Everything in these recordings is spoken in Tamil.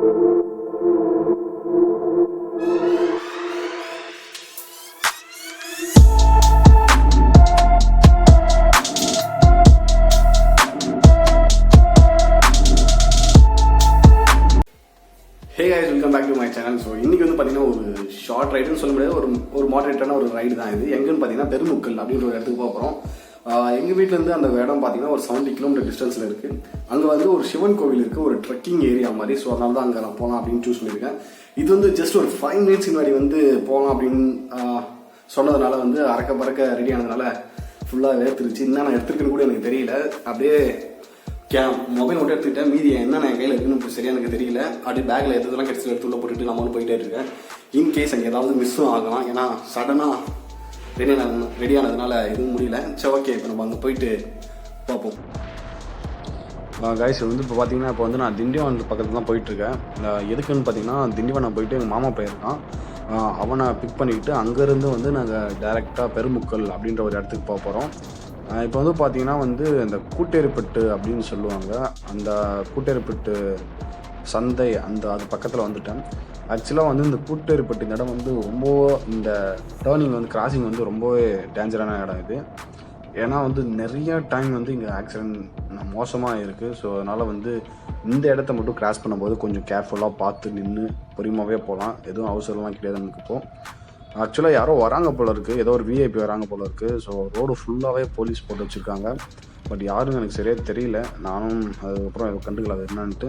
thank you. எங்கள் வீட்டிலேருந்து அந்த இடம் பார்த்தீங்கன்னா ஒரு செவன்ட்டி கிலோமீட்டர் டிஸ்டன்ஸில் இருக்குது அங்கே வந்து ஒரு சிவன் கோவில் இருக்குது ஒரு ட்ரெக்கிங் ஏரியா மாதிரி. ஸோ அதனால தான் அங்கே நான் போகலாம் அப்படின்னு சூஸ் பண்ணியிருக்கேன். இது வந்து ஜஸ்ட் ஒரு ஃபைவ் மினிட்ஸ் முன்னாடி வந்து போகலாம் அப்படின்னு சொன்னதுனால வந்து அறக்க பறக்க ரெடி ஆனதுனால ஃபுல்லாக வேர்த்துருச்சு. என்ன நான் எடுத்துருக்கேன்னு கூட எனக்கு தெரியல. அப்படியே கே மொபைல் மட்டும் எடுத்துக்கிட்டேன். மீதி என்ன என் கையில் இருக்குன்னு இப்போ எனக்கு தெரியல. அப்படியே பேக்கில் எடுத்ததெல்லாம் கிடச்சி எடுத்து உள்ள போட்டுட்டு நம்மளும் போயிட்டே இருக்கேன் இன்கேஸ் அங்கே ஏதாவது மிஸ்ஸும் ஆகலாம். ஏன்னா சடனாக ரெடி ஆனது ரெடி ஆனதுனால எதுவும் முடியல. சரி ஓகே இப்போ நம்ம அங்கே போயிட்டு பார்ப்போம். காய்ஸ் வந்து இப்போ பார்த்தீங்கன்னா இப்போ வந்து நான் திண்டிவன் பக்கத்தில் தான் போயிட்டுருக்கேன். எதுக்குன்னு பார்த்தீங்கன்னா திண்டிவனம் போயிட்டு எங்கள் மாமா போயிருக்கான் அவனை பிக் பண்ணிக்கிட்டு அங்கேருந்து வந்து நாங்கள் டைரெக்டாக பெருமுக்கல் அப்படின்ற ஒரு இடத்துக்கு போக போகிறோம் இப்போ வந்து பார்த்தீங்கன்னா வந்து இந்த கூட்டேரிப்பட்டு அப்படின்னு சொல்லுவாங்க. அந்த கூட்டேரிப்பட்டு சந்தை அந்த அது பக்கத்தில் வந்துட்டேன். ஆக்சுவலாக வந்து இந்த கூட்டேரிப்பட்டு இந்த இடம் வந்து ரொம்ப இந்த டேர்னிங் வந்து கிராசிங் வந்து ரொம்பவே டேஞ்சரான இடம் இது. ஏன்னா வந்து நிறைய டைம் வந்து இங்கே ஆக்சிடென்ட் மோசமாக இருக்குது ஸோ அதனால் வந்து இந்த இடத்த மட்டும் கிராஸ் பண்ணும்போது கொஞ்சம் கேர்ஃபுல்லாக பார்த்து நின்று பொறுமையாகவே போகலாம். எதுவும் அவசரம்லாம் கிடையாது நமக்கு இப்போ. ஆக்சுவலாக யாரோ வராங்க போல இருக்குது ஏதோ ஒரு விஐபி வராங்க போல இருக்குது ஸோ ரோடு ஃபுல்லாகவே போலீஸ் போட்டு வச்சுருக்காங்க. பட் யாரும் எனக்கு சரியாக தெரியல. நானும் அதுக்கப்புறம் எதுவும் கண்டுக்கல. அது என்னன்ட்டு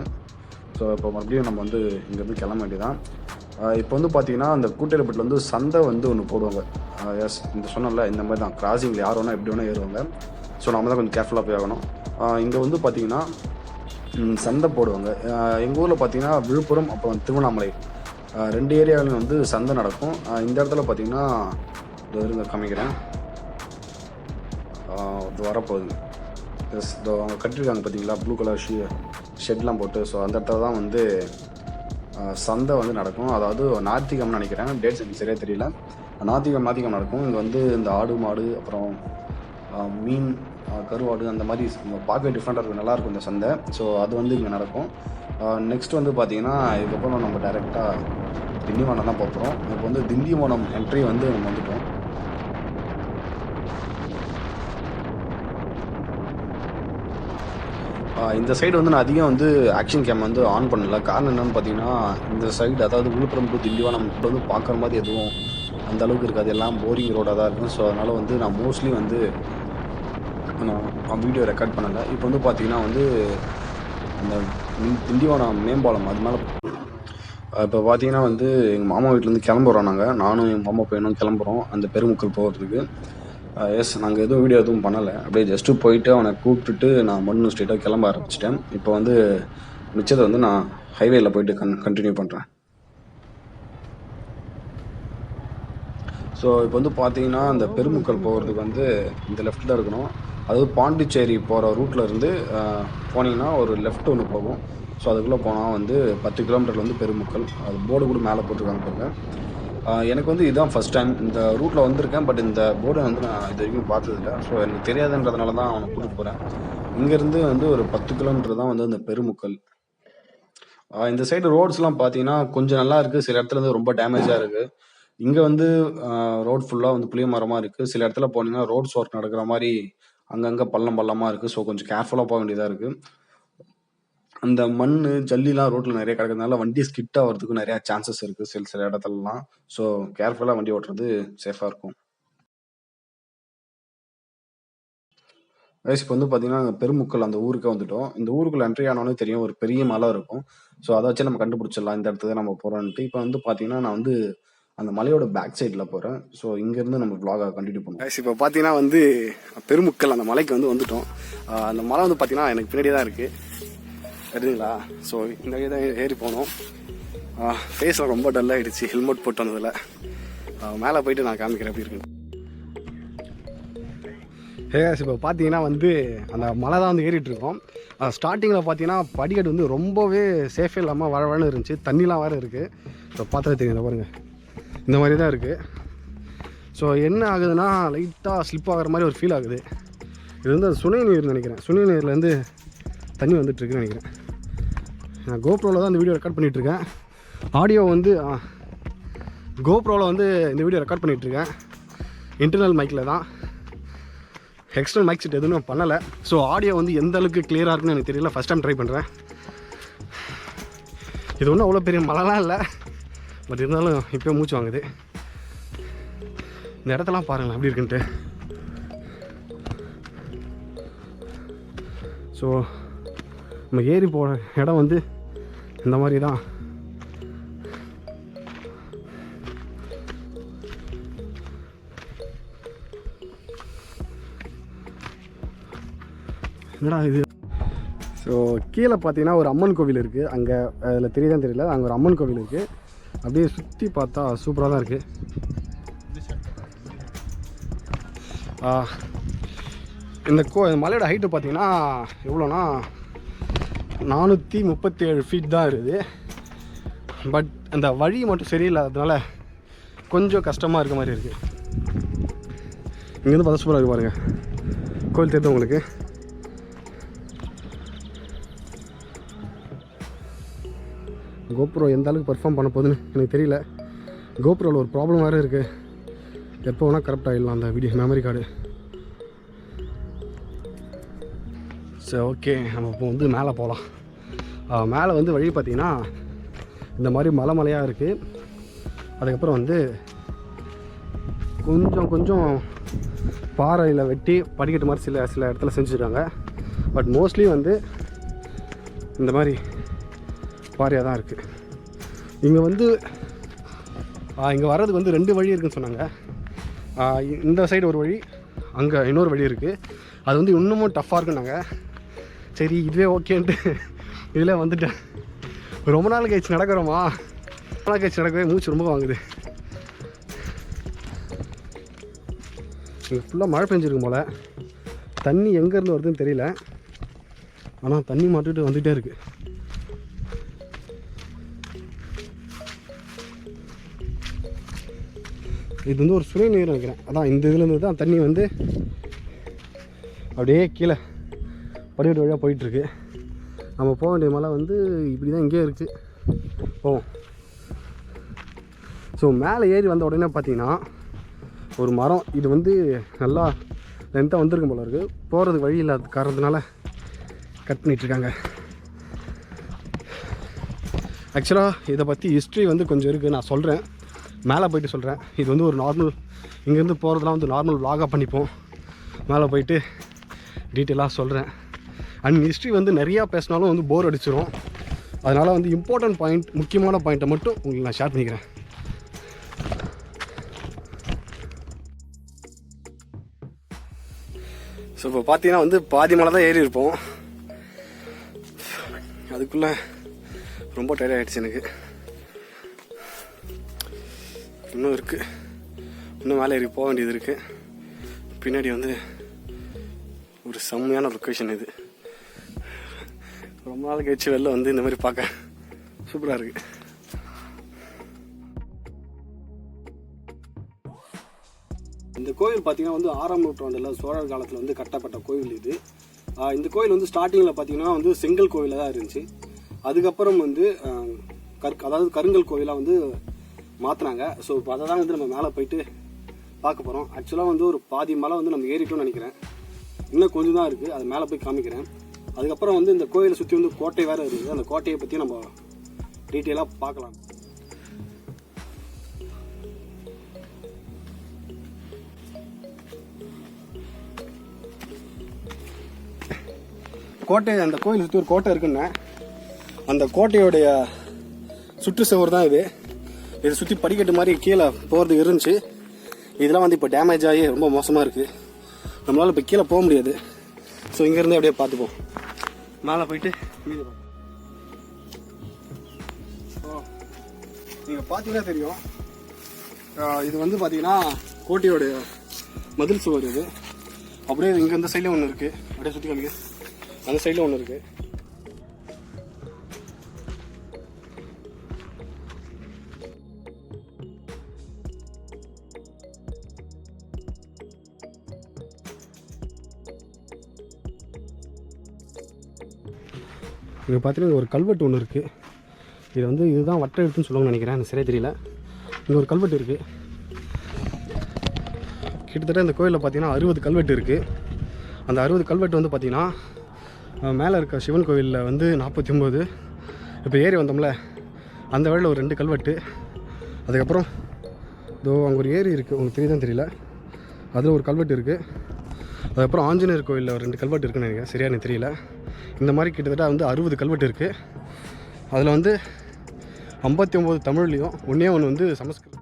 ஸோ இப்போ மறுபடியும் நம்ம வந்து இங்கேருந்து கிளம்ப வேண்டியதான் இப்போ வந்து பார்த்தீங்கன்னா அந்த கூட்டேரிப்பட்டில் வந்து சந்தை வந்து ஒன்று போடுவாங்க. எஸ் இந்த சொன்னல இந்த மாதிரி தான். கிராசிங்கில் யார் வேணால் எப்படி வேணால் ஏறுவாங்க. ஸோ நம்ம தான் கொஞ்சம் கேர்ஃபுல்லாக போய் ஆகணும். இங்கே வந்து பார்த்தீங்கன்னா சந்தை போடுவாங்க. எங்கள் ஊரில் பார்த்தீங்கன்னா விழுப்புரம் அப்புறம் திருவண்ணாமலை. ரெண்டு ஏரியாவிலும் வந்து சந்தை நடக்கும். இந்த இடத்துல பார்த்தீங்கன்னா இதோ இருங்க காமிக்கிறேன். இது வரப்போகுது. எஸ் இதோ அவங்க கட்டியிருக்காங்க பார்த்தீங்களா ப்ளூ கலர் ஷீ ஷெட்லாம் போட்டு. ஸோ அந்த இடத்துல தான் வந்து சந்தை வந்து நடக்கும். அதாவது நாத்திகம்னு நினைக்கிறேன். டேட்ஸ் எனக்கு சரியாக தெரியல. நாத்திகம் நாத்திகம் நடக்கும். இங்கே வந்து இந்த ஆடு மாடு அப்புறம் மீன் கருவாடு அந்த மாதிரி பார்க்க டிஃப்ரெண்ட்டாக இருக்கும் நல்லாயிருக்கும் இந்த சந்தை. ஸோ அது வந்து இங்கே நடக்கும். நெக்ஸ்ட் வந்து பார்த்தீங்கன்னா இதுக்கப்புறம் நம்ம டைரெக்டாக திண்டிவனம் தான் போகிறோம் இப்போ வந்து திண்டிவனம் என்ட்ரி வந்து நம்ம வந்துட்டோம். இந்த சைடு வந்து நான் அதிகம் வந்து ஆக்ஷன் கேம் வந்து ஆன் பண்ணல. காரணம் என்னென்னு பார்த்தீங்கன்னா இந்த சைடு அதாவது விழுப்புரம் டு நம்ம இப்போ வந்து பார்க்குற மாதிரி எதுவும் அந்த அளவுக்கு இருக்காது. எல்லாம் போரிங் ரோடாக தான் இருக்கும். ஸோ அதனால் வந்து நான் மோஸ்ட்லி வந்து நான் வீடியோ ரெக்கார்ட் பண்ணலை. இப்போ வந்து பார்த்தீங்கன்னா வந்து அந்த திண்டிவனம் மேம்பாலம் அது மேலே இப்போ பார்த்தீங்கன்னா வந்து எங்கள் மாமா வீட்டிலேருந்து கிளம்புறோம் நாங்கள் நானும் எங்கள் மாமா பையனும் கிளம்புறோம். அந்த பெருமுக்கல் போகிறதுக்கு எஸ் நாங்கள் எதுவும் வீடியோ எதுவும் பண்ணலை. அப்படியே ஜஸ்ட்டு போயிட்டு அவனை கூப்பிட்டுட்டு நான் மண்ணு ஸ்ட்ரெயிட்டாக கிளம்ப ஆரம்பிச்சிட்டேன். இப்போ வந்து மிச்சத்தை வந்து நான் ஹைவேயில் போயிட்டு கன் கண்டினியூ பண்ணுறேன் ஸோ இப்போ வந்து பார்த்தீங்கன்னா அந்த பெருமுக்கல் போகிறதுக்கு வந்து இந்த லெஃப்ட்டில் இருக்கணும். அதாவது பாண்டிச்சேரி போகிற ரூட்டில் இருந்து போனீங்கன்னா ஒரு லெஃப்ட் ஒன்று போகும். ஸோ அதுக்குள்ளே போனால் வந்து பத்து கிலோமீட்டரில் வந்து பெருமுக்கல் அது போர்டு கூட மேலே போட்டிருக்காங்க பாருங்கள் எனக்கு வந்து இதுதான் ஃபஸ்ட் டைம் இந்த ரூட்டில் வந்திருக்கேன் பட் இந்த போர்டை வந்து நான் இது வரைக்கும் பார்த்ததில்ல. ஸோ எனக்கு தெரியாதுன்றதுனால தான் அவனை கூட்டிகிட்டு போகிறேன் இங்கேருந்து வந்து ஒரு பத்து கிலோமீட்டர் தான் வந்து அந்த பெருமுக்கல். இந்த சைடு ரோட்ஸ்லாம் பார்த்தீங்கன்னா கொஞ்சம் நல்லா இருக்குது சில இடத்துல வந்து ரொம்ப டேமேஜாக இருக்குது இங்கே வந்து ரோட் ஃபுல்லாக வந்து புளிய மரமாக இருக்குது சில இடத்துல போனீங்கன்னா ரோட்ஸ் ஒர்க் நடக்கிற மாதிரி அங்கங்கே பள்ளம் பள்ளமாக இருக்குது ஸோ கொஞ்சம் கேர்ஃபுல்லாக போக வேண்டியதாக இருக்குது அந்த மண் ஜல்லிலாம் ரோட்டில் நிறைய கிடக்கிறதுனால வண்டி ஸ்கிட் ஆகிறதுக்கு நிறையா சான்சஸ் இருக்குது சில சில இடத்துலலாம். ஸோ கேர்ஃபுல்லாக வண்டி ஓட்டுறது சேஃபாக இருக்கும். வயசு இப்போ வந்து பார்த்தீங்கன்னா அங்க பெருமுக்கல் அந்த ஊருக்கே வந்துட்டோம். இந்த ஊருக்குள்ள என்ட்ரி ஆனோடனே தெரியும் ஒரு பெரிய மலை இருக்கும். ஸோ அதை வச்சு நம்ம கண்டுபிடிச்சிடலாம். இந்த இடத்துல நம்ம போகிறோன்ட்டு இப்போ வந்து பார்த்தீங்கன்னா நான் வந்து அந்த மலையோட பேக் சைடில் போகிறேன் ஸோ இங்கேருந்து நம்ம vlog-அ கண்டினியூ பண்ணுவோம். இப்போ பார்த்தீங்கன்னா வந்து பெருமுக்கல் அந்த மலைக்கு வந்து வந்துட்டோம். அந்த மலை வந்து பார்த்தீங்கன்னா எனக்கு பின்னாடியே தான் இருக்குது சரிங்களா ஸோ இந்த வழி தான் ஏறி போனோம். ஃபேஸில் ரொம்ப டல்லாகிடுச்சு ஹெல்மெட் போட்டு வந்ததில். மேலே போயிட்டு நான் காமிக்கிறேன் எப்படி இருக்குன்னு. இப்போ பார்த்தீங்கன்னா வந்து அந்த மலை தான் வந்து ஏறிட்டுருக்கோம் ஸ்டார்டிங்கில் பார்த்தீங்கன்னா படிக்கட்டு வந்து ரொம்பவே சேஃபே இல்லாமல் வளவழன்னு இருந்துச்சு. தண்ணிலாம் வேறு இருக்குது இப்போ பார்த்தா தெரியும் பாருங்கள் இந்த மாதிரி தான் இருக்குது ஸோ என்ன ஆகுதுன்னா லைட்டாக ஸ்லிப் ஆகிற மாதிரி ஒரு ஃபீல் ஆகுது. இது வந்து சுனை நீர் நினைக்கிறேன். சுனை நீர்லேருந்து தண்ணி வந்துட்டுருக்குன்னு நினைக்கிறேன். நான் கோப்ரோவில் தான் இந்த வீடியோ ரெக்கார்ட் பண்ணிகிட்ருக்கேன் ஆடியோ வந்து கோப்ரோவில் வந்து இந்த வீடியோ ரெக்கார்ட் பண்ணிகிட்ருக்கேன் இன்டர்னல் மைக்கில் தான். எக்ஸ்டர்னல் மைக் செட் எதுவும் பண்ணலை. ஸோ ஆடியோ வந்து எந்த அளவுக்கு கிளியராக இருக்குன்னு எனக்கு தெரியல. ஃபஸ்ட் டைம் ட்ரை பண்ணுறேன் இது ஒன்றும் அவ்வளோ பெரிய மழைலாம் இல்லை. பட் இருந்தாலும் இப்போ மூச்சு வாங்குது. இந்த இடத்தெல்லாம் பாருங்களேன் எப்படி இருக்குன்ட்டு. ஸோ நம்ம ஏறி போகிற இடம் வந்து இந்த மாதிரி தான் என்னடா இது? ஸோ கீழே பார்த்தீங்கன்னா ஒரு அம்மன் கோவில் இருக்குது அங்கே அதில் தெரியுதான் தெரியல. அங்கே ஒரு அம்மன் கோவில் இருக்குது அப்படியே சுற்றி பார்த்தா சூப்பராக தான் இருக்குது இந்த கோ இந்த மலையோட ஹைட்டு பார்த்தீங்கன்னா எவ்வளோனா நானூற்றி முப்பத்தி ஏழு ஃபீட் தான் இருக்குது. பட் அந்த வழி மட்டும் சரியில்லாததுனால கொஞ்சம் கஷ்டமாக இருக்க மாதிரி இருக்குது இங்கேருந்து பார்த்தா சூப்பராக இருக்கு பாருங்கள் கோயில் தெரியுது உங்களுக்கு? கோப்ரோ எந்த அளவுக்கு பெர்ஃபார்ம் பண்ண போகுதுன்னு எனக்கு தெரியல. கோப்ரோவில் ஒரு ப்ராப்ளம் வேறு இருக்குது எப்போ வேணால் கரெக்ட் ஆகிடலாம் அந்த வீடியோ மெமரி கார்டு சரி ஓகே. நம்ம இப்போ வந்து மேலே போகலாம். மேலே வந்து வழி பார்த்திங்கன்னா இந்த மாதிரி மலை மலையாக இருக்குது அதுக்கப்புறம் வந்து கொஞ்சம் கொஞ்சம் பாறையில் வெட்டி படிக்கட்டு மாதிரி சில சில இடத்துல செஞ்சுருக்காங்க. பட் மோஸ்ட்லி வந்து இந்த மாதிரி பாறையாக தான் இருக்குது இங்கே வந்து இங்கே வர்றதுக்கு வந்து ரெண்டு வழி இருக்குன்னு சொன்னாங்க. இந்த சைடு ஒரு வழி அங்கே இன்னொரு வழி இருக்குது அது வந்து இன்னமும் டஃப்பாக இருக்குன்னாங்க. சரி இதுவே ஓகேன்ட்டு இதில் வந்துட்டேன். ரொம்ப நாள் கழிச்சு நடக்கிறோமா? ரொம்ப நாள் கழிச்சு நடக்கவே மூச்சு ரொம்ப வாங்குது. இங்கே ஃபுல்லாக மழை பெஞ்சிருக்கும் போல். தண்ணி எங்கேருந்து வருதுன்னு தெரியல. ஆனால் தண்ணி மாட்டுக்கிட்டு வந்துகிட்டே இருக்குது இது வந்து ஒரு சுனை நீர் நினைக்கிறேன். அதான் இந்த இதுலேருந்து தான் தண்ணி வந்து அப்படியே கீழே படிக்கட்டு வழியாக போயிட்டுருக்கு. நம்ம போக வேண்டிய மலை வந்து இப்படி தான் இங்கேயே இருக்குது போவோம். ஸோ மேலே ஏறி வந்த உடனே பார்த்தீங்கன்னா ஒரு மரம். இது வந்து நல்லா லென்த்தாக வந்திருக்கும் போல இருக்குது போகிறதுக்கு வழி இல்லாத காரணத்தினால கட் பண்ணிகிட்ருக்காங்க ஆக்சுவலாக இதை பற்றி ஹிஸ்ட்ரி வந்து கொஞ்சம் இருக்குது நான் சொல்கிறேன் மேலே போயிட்டு சொல்கிறேன் இது வந்து ஒரு நார்மல் இங்கேருந்து போகிறதுலாம் வந்து நார்மல் vlog-ஆ பண்ணிப்போம். மேலே போயிட்டு டீட்டெயிலாக சொல்கிறேன் அண்ட் ஹிஸ்ட்ரி வந்து நிறையா பேசினாலும் வந்து போர் அடிச்சிடும் அதனால் வந்து இம்பார்ட்டன்ட் பாயிண்ட் முக்கியமான பாயிண்ட்டை மட்டும் உங்களுக்கு நான் ஷேர் பண்ணிக்கிறேன். ஸோ இப்போ பார்த்தீங்கன்னா வந்து பாதி மலை தான் ஏறி இருப்போம். அதுக்குள்ளே ரொம்ப டயர்ட் ஆகிடுச்சு எனக்கு. இன்னும் இருக்குது இன்னும் மேலே ஏறி போக வேண்டியது இருக்குது பின்னாடி வந்து ஒரு செம்மையான லொக்கேஷன் இது. ரொம்ப நாள் கழிச்சு வெளில வந்து இந்த மாதிரி பார்க்க சூப்பராக இருக்குது இந்த கோவில் பார்த்தீங்கன்னா வந்து ஆறாம் நூற்றாண்டில் சோழர் காலத்தில் வந்து கட்டப்பட்ட கோவில் இது. இந்த கோயில் வந்து ஸ்டார்டிங்கில் பார்த்தீங்கன்னா வந்து செங்கல் கோயிலாக தான் இருந்துச்சு. அதுக்கப்புறம் வந்து கற் அதாவது கருங்கல் கோயிலாக வந்து மாற்றினாங்க ஸோ இப்போ அதை தான் வந்து நம்ம மேலே போயிட்டு பார்க்க போகிறோம் ஆக்சுவலாக வந்து ஒரு பாதி மலை வந்து நம்ம ஏறிட்டோம்னு நினைக்கிறேன். இன்னும் கொஞ்சம் தான் இருக்குது அது மேலே போய் காமிக்கிறேன். அதுக்கப்புறம் வந்து இந்த கோயிலை சுற்றி வந்து கோட்டை வேறு இருக்குது. அந்த கோட்டையை பற்றி நம்ம டீட்டெயிலாக பார்க்கலாம். கோட்டை அந்த கோயில் சுற்றி ஒரு கோட்டை இருக்குன்னு அந்த கோட்டையோடைய சுற்று சுவர் தான் இது. இதை சுற்றி படிக்கட்டு மாதிரி கீழே போகிறது இருந்துச்சு. இதெல்லாம் வந்து இப்போ டேமேஜ் ஆகி ரொம்ப மோசமாக இருக்குது நம்மளால் இப்போ கீழே போக முடியாது. ஸோ இங்கேருந்தே அப்படியே பார்த்துப்போம். மேலே போயிட்டு வீடு நீங்கள் பார்த்தீங்கன்னா தெரியும். இது வந்து பார்த்தீங்கன்னா கோட்டையோடைய மதில் சுவர் இது. அப்படியே இங்கே இந்த சைடில் ஒன்று இருக்குது அப்படியே சுற்றி காமிக்க அந்த சைடில் ஒன்று இருக்குது இங்கே பார்த்தீங்கன்னா ஒரு கல்வெட்டு ஒன்று இருக்குது இது வந்து இதுதான் வட்ட எழுத்துன்னு சொல்லுவாங்கன்னு நினைக்கிறேன். எனக்கு சரியா தெரியல. இங்கே ஒரு கல்வெட்டு இருக்குது கிட்டத்தட்ட இந்த கோயிலில் பார்த்தீங்கன்னா அறுபது கல்வெட்டு இருக்குது அந்த அறுபது கல்வெட்டு வந்து பார்த்திங்கன்னா மேலே இருக்க சிவன் கோவிலில் வந்து நாற்பத்தி ஒம்பது இப்போ ஏறி வந்தோம்ல அந்த வழியில் ஒரு ரெண்டு கல்வெட்டு. அதுக்கப்புறம் இதோ அங்கே ஒரு ஏரி இருக்குது உங்களுக்கு தெரியுதான் தெரியல. அதில் ஒரு கல்வெட்டு இருக்குது அதுக்கப்புறம் ஆஞ்சநேயர் கோயிலில் ஒரு ரெண்டு கல்வெட்டு இருக்குன்னு நினைக்கிறேன். சரியா எனக்கு தெரியல. இந்த மாதிரி கிட்டத்தட்ட வந்து அறுபது கல்வெட்டு இருக்குது அதில் வந்து ஐம்பத்தி ஒம்பது தமிழ்லேயும் ஒன்றே ஒன்று வந்து சமஸ்கிருதம்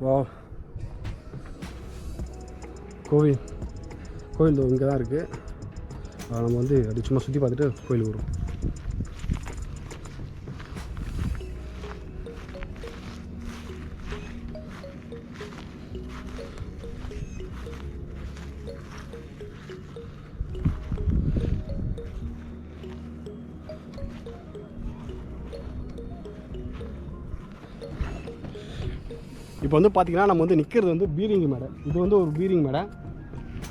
வா கோவில். கோவில் இங்கே தான் இருக்குது நம்ம வந்து அது சும்மா சுற்றி பார்த்துட்டு கோயில் வரும் இப்போ வந்து பார்த்திங்கன்னா நம்ம வந்து நிற்கிறது வந்து பீரிங் மேடை. இது வந்து ஒரு பீரிங் மேடை.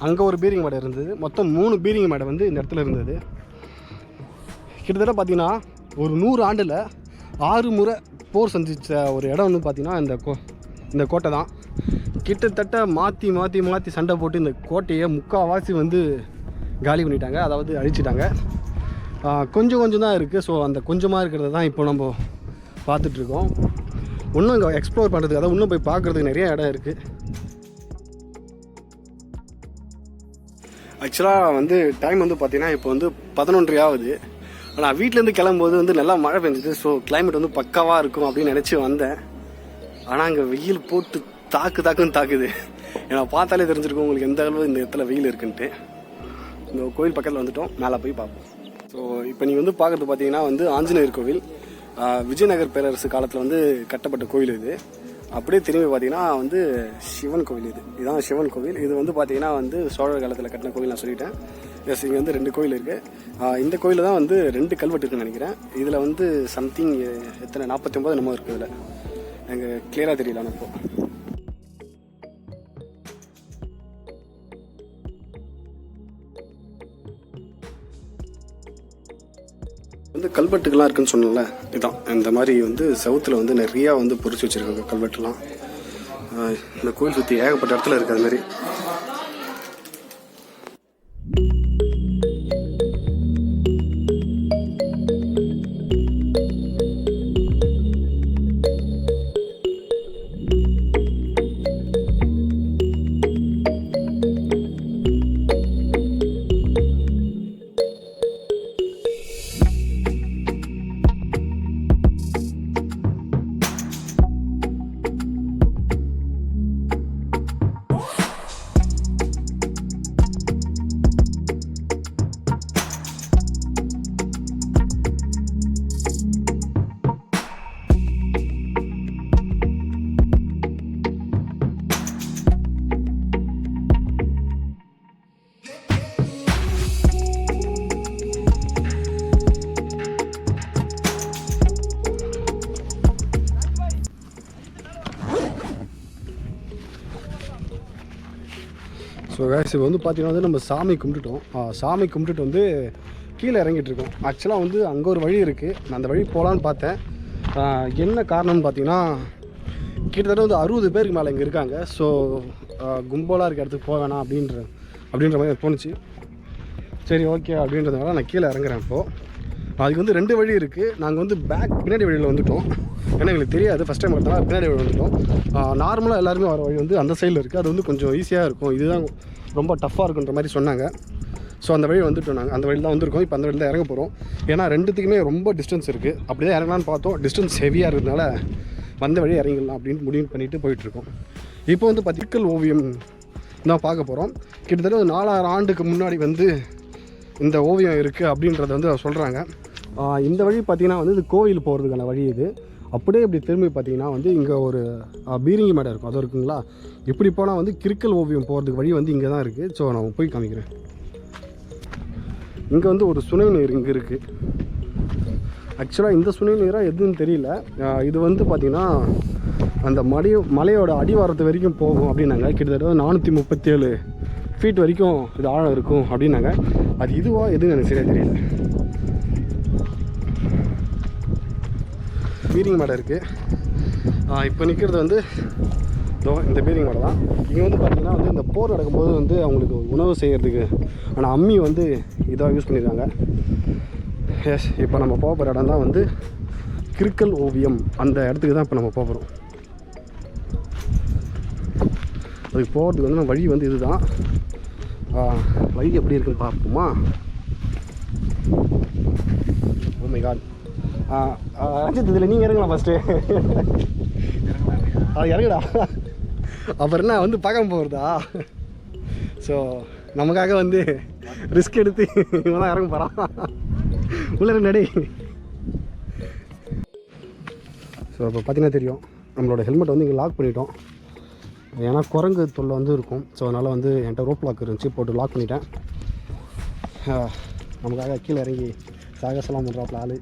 அங்கே ஒரு பீரிங் மேடை இருந்தது. மொத்தம் மூணு பீரிங் மேடை வந்து இந்த இடத்துல இருந்தது. கிட்டத்தட்ட பார்த்தீங்கன்னா ஒரு நூறு ஆண்டில் ஆறு முறை போர் சந்திச்ச ஒரு இடம் வந்து பார்த்திங்கன்னா இந்த கோ இந்த கோட்டை தான். கிட்டத்தட்ட மாற்றி மாற்றி மாற்றி சண்டை போட்டு இந்த கோட்டையை முக்கால்வாசி வந்து காலி பண்ணிட்டாங்க. அதாவது அழிச்சிட்டாங்க. கொஞ்சம் கொஞ்சம் தான் இருக்குது ஸோ அந்த கொஞ்சமாக இருக்கிறத தான் இப்போ நம்ம பார்த்துட்ருக்கோம் இன்னும் இங்கே எக்ஸ்ப்ளோர் பண்ணுறதுக்கு அதாவது இன்னும் போய் பார்க்குறதுக்கு நிறைய இடம் இருக்குது ஆக்சுவலாக வந்து டைம் வந்து பார்த்தீங்கன்னா இப்போ வந்து பதினொன்றரை ஆகுது ஆனால் வீட்டிலேருந்து கிளம்பும்போது வந்து நல்லா மழை பெஞ்சுது. ஸோ கிளைமேட் வந்து பக்காவாக இருக்கும் அப்படின்னு நினச்சி வந்தேன். ஆனால் அங்கே வெயில் போட்டு தாக்கு தாக்குன்னு தாக்குது. ஏன்னா பார்த்தாலே தெரிஞ்சிருக்கும் உங்களுக்கு எந்த அளவு இந்த இடத்துல வெயில் இருக்குன்ட்டு. இந்த கோயில் பக்கத்தில் வந்துட்டோம். மேலே போய் பார்ப்போம். ஸோ இப்போ நீங்கள் வந்து பார்க்குறது பார்த்தீங்கன்னா வந்து ஆஞ்சநேயர் கோவில். விஜயநகர் பேரரசு காலத்தில் வந்து கட்டப்பட்ட கோயில் இது. அப்படியே திரும்பி பார்த்தீங்கன்னா வந்து சிவன் கோவில் இது. இதுதான் சிவன் கோவில். இது வந்து பார்த்தீங்கன்னா வந்து சோழர் காலத்தில் கட்டின கோவில் நான் சொல்லிட்டேன். எஸ் இங்கே வந்து ரெண்டு கோயில் இருக்குது இந்த கோயிலில் தான் வந்து ரெண்டு கல்வெட்டு இருக்குன்னு நினைக்கிறேன். இதில் வந்து சம்திங் எத்தனை? நாற்பத்தி ஒம்பது என்னமோ இருக்குது இதில். எனக்கு கிளியராக தெரியல ஆனால் வந்து கல்வெட்டுகள்லாம் இருக்குன்னு சொன்னல இதான். இந்த மாதிரி வந்து சவுத்தில் வந்து நிறையா வந்து பொறிச்சு வச்சுருக்காங்க கல்வெட்டுலாம். இந்த கோயில் சுற்றி ஏகப்பட்ட இடத்துல இருக்குது அது மாதிரி. ஸோ இப்போ வந்து பார்த்திங்கன்னா வந்து நம்ம சாமி கும்பிட்டுட்டோம். சாமி கும்பிட்டுட்டு வந்து கீழே இறங்கிட்டு இருக்கோம் ஆக்சுவலாக வந்து அங்கே ஒரு வழி இருக்குது நான் அந்த வழி போகலான்னு பார்த்தேன். என்ன காரணம்னு பார்த்தீங்கன்னா கிட்டத்தட்ட வந்து அறுபது பேருக்கு மேலே இங்கே இருக்காங்க. ஸோ கும்பலாக இருக்க இடத்துக்கு போக வேணாம் அப்படின்ற அப்படின்ற மாதிரி எனக்கு தோணுச்சு. சரி ஓகே அப்படின்றதுனால நான் கீழே இறங்குறேன் இப்போது அதுக்கு வந்து ரெண்டு வழி இருக்குது நாங்கள் வந்து பேக் பின்னாடி வழியில் வந்துவிட்டோம் ஏன்னா எங்களுக்கு தெரியாது. ஃபஸ்ட் டைம் வரதுனால பின்னாடி வழி வந்துவிட்டோம் நார்மலாக எல்லாருமே வர வழி வந்து அந்த சைடில் இருக்குது அது வந்து கொஞ்சம் ஈஸியாக இருக்கும். இதுதான் ரொம்ப டஃப்பாக இருக்குன்ற மாதிரி சொன்னாங்க. ஸோ அந்த வழி வந்துட்டோம் நாங்கள் அந்த வழியில் தான் வந்திருக்கோம். இப்போ அந்த வழியில் தான் இறங்க போகிறோம் ஏன்னா ரெண்டுத்துக்குமே ரொம்ப டிஸ்டன்ஸ் இருக்குது அப்படி தான் இறங்கலான்னு பார்த்தோம். டிஸ்டன்ஸ் ஹெவியாக இருக்கிறதுனால வந்த வழி இறங்கிடலாம் அப்படின்னு முடிவு பண்ணிவிட்டு போயிட்டுருக்கோம். இப்போ வந்து பதிக்கல் ஓவியம் தான் பார்க்க போகிறோம் கிட்டத்தட்ட ஒரு நாலாயிரம் ஆண்டுக்கு முன்னாடி வந்து இந்த ஓவியம் இருக்குது அப்படின்றத வந்து சொல்கிறாங்க இந்த வழி பார்த்தீங்கன்னா வந்து இது கோயில் போகிறதுக்கான வழி இது. அப்படியே இப்படி திரும்பி பார்த்தீங்கன்னா வந்து இங்கே ஒரு ஆ, பீரிங்கி மேடை இருக்கும். அது இருக்குங்களா? இப்படி போனால் வந்து கிறுக்கல் ஓவியம் போகிறதுக்கு வழி வந்து இங்கே தான் இருக்குது. ஸோ நான் போய் காமிக்கிறேன். இங்கே வந்து ஒரு சுனை நீர் இங்கே இருக்குது ஆக்சுவலாக இந்த சுனை நீராக எதுன்னு தெரியல. இது வந்து பார்த்திங்கன்னா அந்த மடி மலையோட அடிவாரத்து வரைக்கும் போகும் அப்படின்னாங்க. கிட்டத்தட்ட நானூற்றி முப்பத்தேழு ஃபீட் வரைக்கும் இது ஆழம் இருக்கும் அப்படின்னாங்க. அது இதுவாக எதுன்னு எனக்கு சரியாக தெரியல. பீரிங் மடை இருக்குது இப்போ நிற்கிறது வந்து இதோ இந்த பீரிங் மடை தான். இங்கே வந்து பார்த்திங்கன்னா வந்து இந்த போர் நடக்கும்போது வந்து அவங்களுக்கு உணவு செய்கிறதுக்கு ஆனால் அம்மி வந்து இதாக யூஸ் பண்ணியிருக்காங்க எஸ் இப்போ நம்ம போக போகிற இடம் தான் வந்து கிறுக்கல் ஓவியம். அந்த இடத்துக்கு தான் இப்போ நம்ம போக போகிறோம் அதுக்கு போகிறதுக்கு வந்து நம்ம வழி வந்து இதுதான். வழி எப்படி இருக்குன்னு பார்ப்போமா? Oh ஓ மை ரஞ்சித் இதில் நீங்கள் இறங்கலாம் ஃபஸ்ட்டு அது இறங்குடா. அப்புறம் என்ன வந்து பார்க்காம போகிறதா ஸோ நமக்காக வந்து ரிஸ்க் எடுத்து இவன் தான் இறங்க போகிறான் உள்ள நடை. ஸோ இப்போ பார்த்தீங்கன்னா தெரியும் நம்மளோட ஹெல்மெட் வந்து இங்கே லாக் பண்ணிட்டோம். ஏன்னா குரங்கு தொல்லை வந்து இருக்கும். ஸோ அதனால் வந்து என்கிட்ட ரோப் லாக் இருந்துச்சு போட்டு லாக் பண்ணிட்டேன். நமக்காக கீழே இறங்கி சாகசலாம் பண்ணுறாப்புல ஆள்.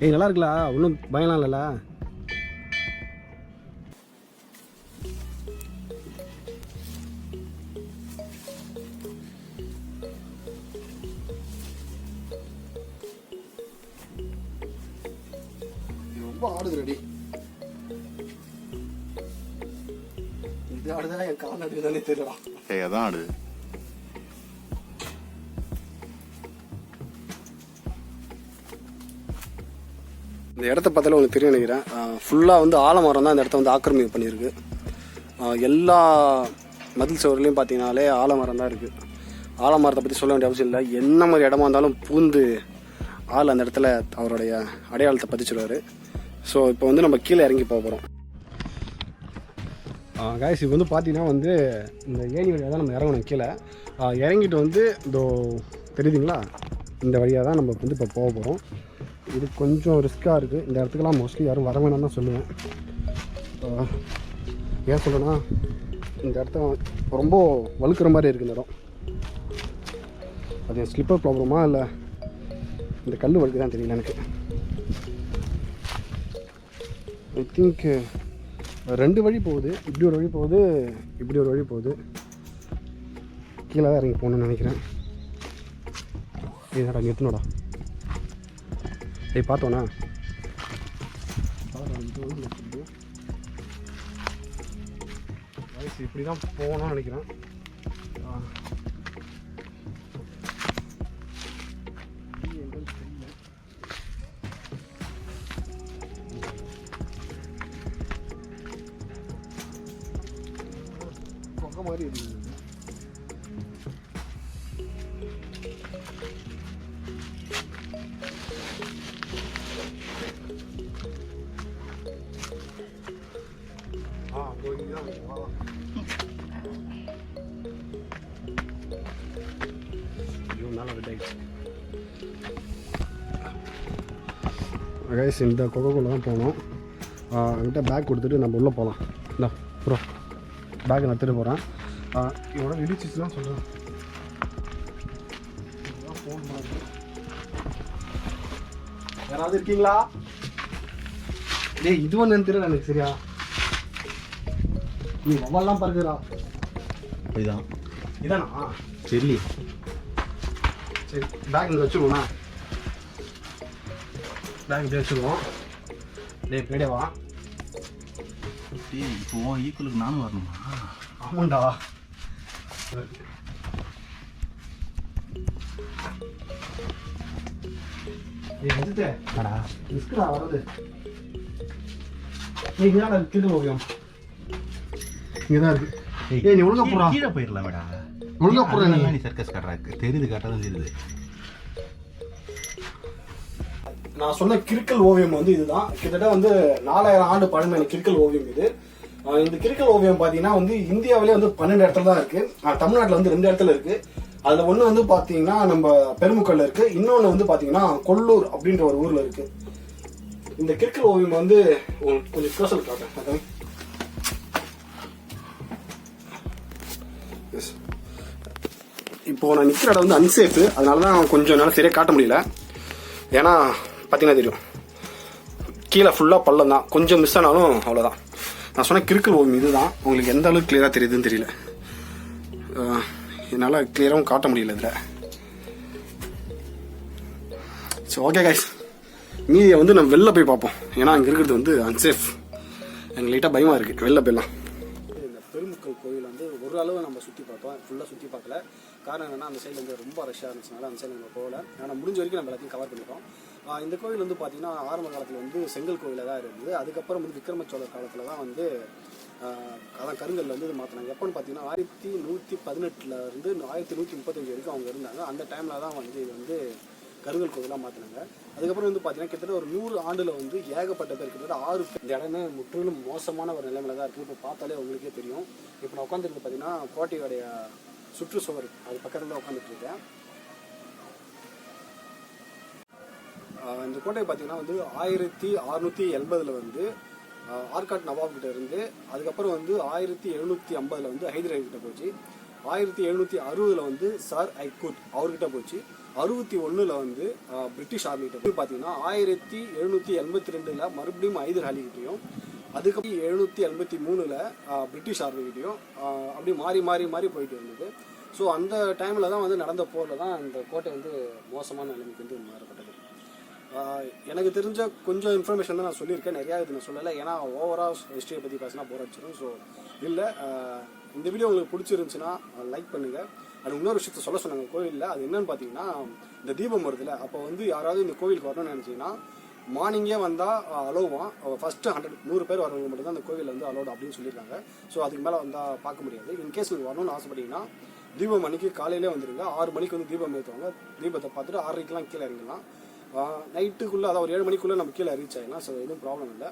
ஏய் நல்லா இருக்குல்ல. ஒன்றும் பயம்லாம் இல்லைல்ல. ரொம்ப ஆடுது ரெடி இது ஆடுதா என் கால் நடுக்குதானே தெரியல ஏய் அதான் ஆடு இந்த இடத்த பார்த்தாலே உங்களுக்கு தெரியும் நினைக்கிறேன். ஃபுல்லாக வந்து ஆலமரம் தான் இந்த இடத்த வந்து ஆக்கிரமிப்பு பண்ணியிருக்கு. எல்லா மதில் சுவர்லையும் பார்த்தீங்கனாலே ஆலமரம் தான் இருக்குது ஆலமரத்தை பற்றி சொல்ல வேண்டிய அவசியம் இல்லை. என்ன மாதிரி இடமா இருந்தாலும் பூந்து ஆள் அந்த இடத்துல அவருடைய அடையாளத்தை பதிச்சிடுவார் ஸோ இப்போ வந்து நம்ம கீழே இறங்கி போக போகிறோம் காய்ஸ் இப்போ வந்து பார்த்தீங்கன்னா வந்து இந்த ஏணி வழியாக தான் நம்ம இறங்கணும் கீழே. இறங்கிட்டு வந்து இதோ தெரியுதுங்களா? இந்த வழியாக தான் நம்ம வந்து இப்போ போக போகிறோம் இது கொஞ்சம் ரிஸ்க்காக இருக்குது இந்த இடத்துக்குலாம் மோஸ்ட்லி யாரும் வர வேணாம்னு தான் சொல்லுவேன். ஏன் சொல்லுன்னா இந்த இடத்த ரொம்ப வழுக்கிற மாதிரி இருக்குது இந்த இடம். அது ஸ்லிப்பர் ப்ராப்ளமா இல்லை இந்த கல் வழுக்கு தான் தெரியல எனக்கு. ஐ திங்க் ரெண்டு வழி போகுது. இப்படி ஒரு வழி போகுது இப்படி ஒரு வழி போகுது. கீழே தான் இறங்கி போகணும்னு நினைக்கிறேன். ஏடா நிறுத்தணுடா டேய் பார்த்தோண்ணா இப்படி தான் போகணும்னு நினைக்கிறேன். கைஸ் இந்த கொக்கோக்குள்ளே தான் போகணும் என்கிட்ட பேக் கொடுத்துட்டு நம்ம உள்ளே போகலாம் இந்தா ப்ரோ பேக் நான் எடுத்துகிட்டு போகிறேன் இதோட இடிச்சிச்சுலாம் சொல்கிறேன் ஃபோன் பண்ணுறேன் யாராவது இருக்கீங்களா? டேய் இது ஒன்று தெரியல எனக்கு சரியா. நீ மொபைல்லாம் பறக்குறா இதுதான் இதானா? தெரியல சரி பேக் இங்கே வச்சுருவோண்ணா பேக் வச்சுருவோம் டேய் பின்னாடியே வா இப்போ உன் ஈக்குவலுக்கு நானும் வரணுமா ஆமாண்டா ஏய் வந்துட்டே அடா ரிஸ்க்குடா வர்றது ஏய் இங்கே தான் திருட்டு ஓவியம் இங்கே தான் இருக்கு ஏய் நீ ஒழுங்கா போடா கீழே போயிடலாம் மேடா ஒழுங்கா போடுறா நீ. நீ சர்க்கஸ் காட்டுறாக்கு தெரியுது காட்டாலும் தெரியுது நான் சொன்ன கிறுக்கல் ஓவியம் வந்து இதுதான். கிட்டத்தட்ட வந்து நாலாயிரம் ஆண்டு பழமையான கிறுக்கல் ஓவியம் இது. இந்த கிறுக்கல் ஓவியம் பார்த்தீங்கன்னா வந்து இந்தியாவிலே வந்து பன்னெண்டு இடத்துல தான் இருக்கு. தமிழ்நாட்டில் வந்து ரெண்டு இடத்துல இருக்கு. அதுல ஒன்று வந்து பார்த்தீங்கன்னா நம்ம பெருமுக்கல்ல இருக்கு. இன்னொன்று வந்து பார்த்தீங்கன்னா கொல்லூர் அப்படின்ற ஒரு ஊர்ல இருக்கு. இந்த கிறுக்கல் ஓவியம் வந்து கொஞ்சம் ஸ்பெஷல் காட்டேன் இப்போ நான் நிற்கிற இடம் வந்து அன்சேஃபு அதனால தான் கொஞ்சம் என்னால் சரியாக காட்ட முடியல. ஏன்னா பார்த்தீங்கன்னா தெரியும். கீழே ஃபுல்லாக பள்ளம் தான். கொஞ்சம் மிஸ் ஆனாலும் அவ்வளோதான் நான் சொன்ன கிறுக்கல் ஓவியம் இதுதான். உங்களுக்கு எந்த அளவுக்கு கிளியராக தெரியுதுன்னு தெரியல. என்னால் கிளியராகவும் காட்ட முடியல இதில். சரி ஓகே கைஸ் மீதியை வந்து நம்ம வெளில போய் பார்ப்போம். ஏன்னா அங்கே இருக்கிறது வந்து அன்சேஃப் எனக்கு லைட்டாக பயமாக இருக்குது வெளில போயிடலாம். ஒரு அளவு நம்ம சுற்றி பார்த்தோம் ஃபுல்லாக சுற்றி பார்க்கல. காரணம் என்னென்னா அந்த சைடில் வந்து ரொம்ப ரஷ்ஷாக இருந்துச்சுனால அந்த சைடு நம்ம போகல. ஆனால் முடிஞ்ச வரைக்கும் நம்ம எல்லாத்தையும் கவர் பண்ணிட்டோம். இந்த கோவில் வந்து பார்த்திங்கன்னா ஆரம்ப காலத்தில் வந்து செங்கல் கோவிலாக தான் இருந்தது. அதுக்கப்புறம் வந்து விக்ரமச்சோழர் காலத்தில் தான் வந்து அதான் கருங்கல்ல வந்து இது மாற்றினாங்க எப்போன்னு பார்த்தீங்கன்னா ஆயிரத்தி நூற்றி பதினெட்டில் இருந்து ஆயிரத்தி நூற்றி முப்பத்தஞ்சு வரைக்கும் அவங்க இருந்தாங்க. அந்த டைமில் தான் வந்து இது வந்து கருங்கல் கோவிலாக மாற்றினாங்க அதுக்கப்புறம் வந்து பார்த்தீங்கன்னா கிட்டத்தட்ட ஒரு நூறு ஆண்டில் வந்து ஏகப்பட்ட பேர் கிட்டத்தட்ட ஆறு இந்த இடமே முற்றிலும் மோசமான ஒரு நிலைமையில தான் இருக்குது இப்போ பார்த்தாலே உங்களுக்கே தெரியும். இப்போ நான் உட்காந்துருக்கு பார்த்தீங்கன்னா கோட்டையோடைய சுற்றுச்சுவர் அது பக்கத்தில் தான் உட்காந்துட்டு இருக்கேன். இந்த கோட்டை பார்த்தீங்கன்னா வந்து ஆயிரத்தி அறுநூத்தி எண்பதில் வந்து ஆர்காட் நவாப் கிட்ட இருந்து அதுக்கப்புறம் வந்து ஆயிரத்தி எழுநூற்றி ஐம்பதுல வந்து ஹைதராபாத் கிட்ட போச்சு. ஆயிரத்தி எழுநூற்றி அறுபதில் வந்து சார் ஐக்கூட் அவர்கிட்ட போச்சு. அறுபத்தி ஒன்றில் வந்து பிரிட்டிஷ் ஆர்மிகிட்ட போய் பார்த்தீங்கன்னா ஆயிரத்தி எழுநூற்றி எண்பத்தி ரெண்டில் மறுபடியும் ஹைதர் அலிகிட்டையும் அதுக்கப்புறம் எழுநூற்றி எண்பத்தி மூணில் பிரிட்டிஷ் ஆர்மிகிட்டையும் அப்படி மாறி மாறி மாறி போயிட்டு இருந்தது. ஸோ அந்த டைமில் தான் வந்து நடந்த போரில் தான் அந்த கோட்டை வந்து மோசமான நிலைமைக்கு வந்து மாறப்பட்டது எனக்கு தெரிஞ்ச கொஞ்சம் இன்ஃபர்மேஷன் தான் நான் சொல்லியிருக்கேன். நிறையா இது நான் சொல்லலை. ஏன்னா ஓவரால் ஹிஸ்ட்ரியை பற்றி பேசினா போர் அடிச்சிடும் ஸோ இல்லை இந்த வீடியோ உங்களுக்கு பிடிச்சிருந்துச்சுன்னா லைக் பண்ணுங்கள் அது இன்னொரு விஷயத்த சொல்ல சொன்னாங்க கோவிலில் அது என்னன்னு பார்த்தீங்கன்னா இந்த தீபம் வருதுல. அப்போ வந்து யாராவது இந்த கோவிலுக்கு வரணும்னு நினச்சிங்கன்னா மார்னிங்கே வந்தால் அலோவான் ஃபஸ்ட்டு ஹண்ட்ரட் நூறு பேர் வரவங்க மட்டும்தான் அந்த கோவிலில் வந்து அலோடு அப்படின்னு சொல்லியிருக்காங்க. ஸோ அதுக்கு மேலே வந்தால் பார்க்க முடியாது. இன்கேஸ் நீங்கள் வரணும்னு ஆசைப்பட்டீங்கன்னா தீபம் மணிக்கு காலையிலே வந்துருங்க. ஆறு மணிக்கு வந்து தீபம் ஏற்றுவாங்க தீபத்தை பார்த்துட்டு ஆறரைக்கெலாம் கீழே இறங்கலாம் நைட்டுக்குள்ளே அதாவது ஒரு ஏழு மணிக்குள்ளே நம்ம கீழே ரீச் ஆகிடலாம் ஸோ எதுவும் ப்ராப்ளம் இல்லை.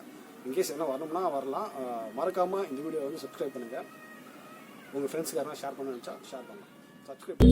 இன்கேஸ் என்ன வரணும்னா வரலாம். மறக்காமல் இந்த வீடியோ வந்து சப்ஸ்கிரைப் பண்ணுங்கள் உங்கள் ஃப்ரெண்ட்ஸுக்கு யாரும் ஷேர் பண்ண நினச்சா ஷேர் பண்ணலாம். சப்ஸ்கிரைப்